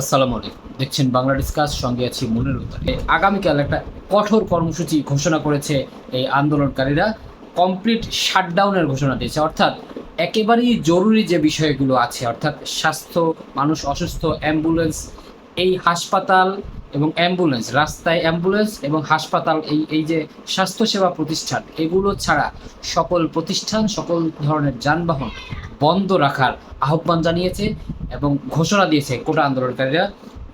আসসালামু আলাইকুম। দেখছেন বাংলা ডিসকাস, সঙ্গে আছি মনের উদ্যানে আগামীকাল একটা কঠোর কর্মসূচি ঘোষণা করেছে এই আন্দোলনকারীরা। কমপ্লিট শাটডাউনের ঘোষণা দিয়েছে। অর্থাৎ একেবারেই জরুরি যে বিষয়গুলো আছে, অর্থাৎ স্বাস্থ্য, মানুষ অসুস্থ, অ্যাম্বুলেন্স, এই হাসপাতাল এবং অ্যাম্বুলেন্স, রাস্তায় অ্যাম্বুলেন্স এবং হাসপাতাল, এই এই যে স্বাস্থ্যসেবা প্রতিষ্ঠান, এগুলো ছাড়া সকল প্রতিষ্ঠান, সকল ধরনের যানবাহন বন্ধ রাখার আহ্বান জানিয়েছে এবং ঘোষণা দিয়েছে কোটা আন্দোলনকারীরা।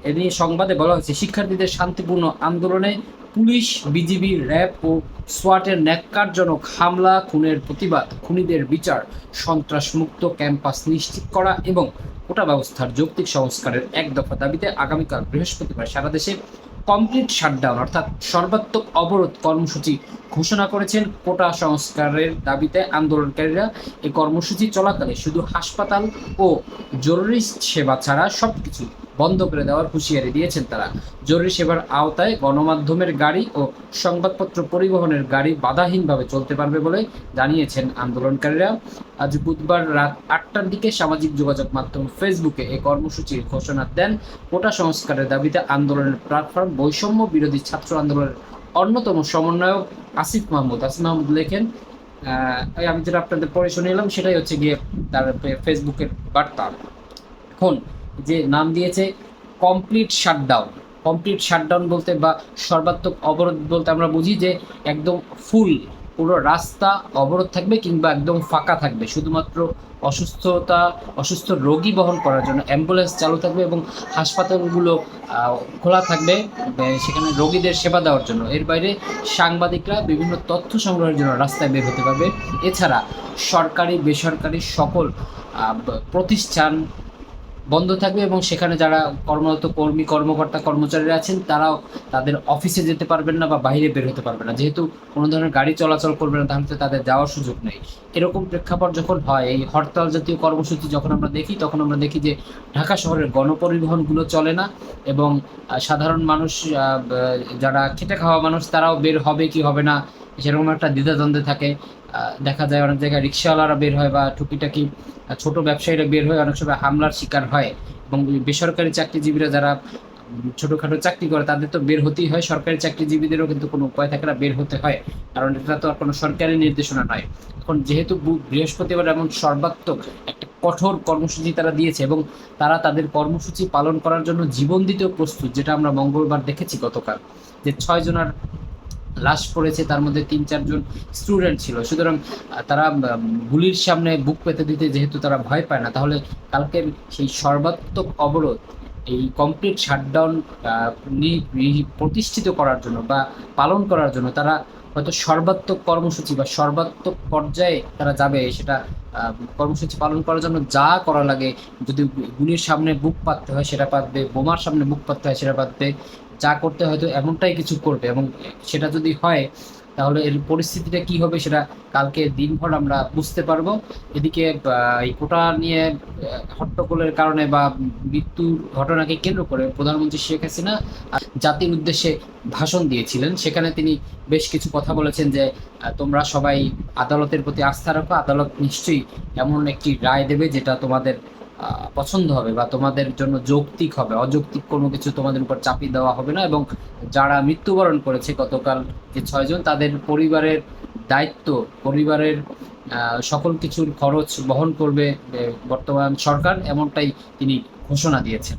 এ নিয়ে সংবাদে বলা হয়েছে, শিক্ষার্থীদের শান্তিপূর্ণ আন্দোলনে পুলিশ, বিজিবি, র্যাব ও সোয়াটের ন্যাক্কারজনক হামলা, খুনের প্রতিবাদ, খুনিদের বিচার, সন্ত্রাসমুক্ত ক্যাম্পাস নিশ্চিত করা এবং কোটা ব্যবস্থার যৌক্তিক সংস্কারের এক দফা দাবিতে আগামীকাল বৃহস্পতিবার সারা দেশে কমপ্লিট শাটডাউন, অর্থাৎ সর্বাত্মক অবরোধ কর্মসূচি ঘোষণা করেছেন কোটা সংস্কারের দাবিতে আন্দোলনকারীরা। এই কর্মসূচি চলাকালে শুধু হাসপাতাল ও জরুরি সেবা ছাড়া সবকিছু বন্ধ করে দেওয়ার হুঁশিয়ারি দিয়েছেন তারা। জরুরি সেবার আওতায় গণমাধ্যমের গাড়ি ও সংবাদপত্র পরিবহনের গাড়ি বাধাহীনভাবে চলতে পারবে বলে জানিয়েছেন আন্দোলনকারীরা। আজ বুধবার রাত আটটার দিকে সামাজিক যোগাযোগ মাধ্যম ফেসবুকে এই কর্মসূচির ঘোষণা দেন কোটা সংস্কারের দাবিতে আন্দোলনের প্ল্যাটফর্ম বৈষম্য বিরোধী ছাত্র আন্দোলনের অন্যতম সমন্বয়ক আসিফ মাহমুদ। আসিফ মাহমুদ লেখেন আমি যেটা আপনাদের পড়ে শুনে এলাম সেটাই হচ্ছে গিয়ে তার ফেসবুকের বার্তা। এখন যে নাম দিয়েছে কমপ্লিট শাটডাউন কমপ্লিট শাটডাউন বলতে বা সর্বাত্মক অবরোধ বলতে আমরা বুঝি যে একদম ফুল পুরো রাস্তা অবরোধ থাকবে কিংবা একদম ফাঁকা থাকবে। শুধুমাত্র অসুস্থতা, অসুস্থ রোগী বহন করার জন্য অ্যাম্বুলেন্স চালু থাকবে এবং হাসপাতালগুলো খোলা থাকবে সেখানে রোগীদের সেবা দেওয়ার জন্য। এর বাইরে সাংবাদিকরা বিভিন্ন তথ্য সংগ্রহের জন্য রাস্তায় বের হতে পারবে। এছাড়া সরকারি, বেসরকারি সকল প্রতিষ্ঠান বন্ধ থাকবে এবং সেখানে যারা কর্মরত কর্মী, কর্মকর্তা, কর্মচারীরা আছেন, তারাও তাদের অফিসে যেতে পারবেন না বা বাইরে বের হতে পারবে না। যেহেতু কোনো ধরনের গাড়ি চলাচল করবে না, তাহলে তো তাদের যাওয়ার সুযোগ নেই। এরকম প্রেক্ষাপট যখন হয়, এই হরতাল জাতীয় কর্মসূচি যখন আমরা দেখি, তখন আমরা দেখি যে ঢাকা শহরের গণপরিবহনগুলো চলে না এবং সাধারণ মানুষ যারা খেটে খাওয়া মানুষ, তারাও বের হবে কি হবে না সেরকম একটা দ্বিধাদ্বন্দ্বে থাকে। দেখা যায় অনেক জায়গায় রিক্সাওয়ালারা বের হয় বা টুকিটাকি ছোট ব্যবসায়ীরা বের হয়ে অনেক সময় হামলার শিকার হয় এবং বেসরকারি চাকরিজীবীরা যারা ছোটোখাটো চাকরি করে, তাদের তো বের হতেই হয়। সরকারি চাকরিজীবীদেরও কিন্তু কোনো উপায় থাকে না বের হতে হয়, কারণ এটা তো আর কোনো সরকারি নির্দেশনা নয়। এখন যেহেতু বৃহস্পতিবার এমন সর্বাত্মক একটা কঠোর কর্মসূচি তারা দিয়েছে এবং তারা তাদের কর্মসূচি পালন করার জন্য জীবন দিতেও প্রস্তুত, যেটা আমরা মঙ্গলবার দেখেছি গতকাল, যে ছয় জনের লাশ পড়েছে, তার মধ্যে তিন, চারজন স্টুডেন্ট ছিল। সুতরাং তারা গুলির সামনে বুক পেতে দিতে যেহেতু তারা ভয় পায় না, তাহলে কালকের সেই সর্বাত্মক অবরোধ, এই কমপ্লিট শাটডাউন প্রতিষ্ঠিত করার জন্য বা পালন করার জন্য তারা হয়তো সর্বাত্মক কর্মসূচি বা সর্বাত্মক পর্যায়ে তারা যাবে, সেটা কর্মসূচি পালন করার জন্য যা করা লাগে, যদি গুলির সামনে বুক পাততে হয় সেটা পাতবে, বোমার সামনে বুক পাততে হয় সেটা পাতবে, যা করতে হয়তো এমনটাই কিছু করবে এবং সেটা যদি হয় তাহলে এর পরিস্থিতিটা কি হবে সেটা কালকে দিনভর আমরা বুঝতে পারব। এদিকে এই কোটা নিয়ে হট্টগোলের কারণে বা মৃত্যুর ঘটনাকে কেন্দ্র করে প্রধানমন্ত্রী শেখ হাসিনা জাতির উদ্দেশ্যে ভাষণ দিয়েছিলেন। সেখানে তিনি বেশ কিছু কথা বলেছেন যে তোমরা সবাই আদালতের প্রতি আস্থা রাখো, আদালত নিশ্চয়ই এমন একটি রায় দেবে যেটা তোমাদের পছন্দ হবে বা তোমাদের জন্য যৌক্তিক হবে, অযৌক্তিক কোনো কিছু তোমাদের উপর চাপিয়ে দেওয়া হবে না এবং যারা মৃত্যুবরণ করেছে গতকাল যে ছয়জন তাদের পরিবারের দায়িত্ব, পরিবারের সকল কিছুর খরচ বহন করবে বর্তমান সরকার, এমনটাই তিনি ঘোষণা দিয়েছেন।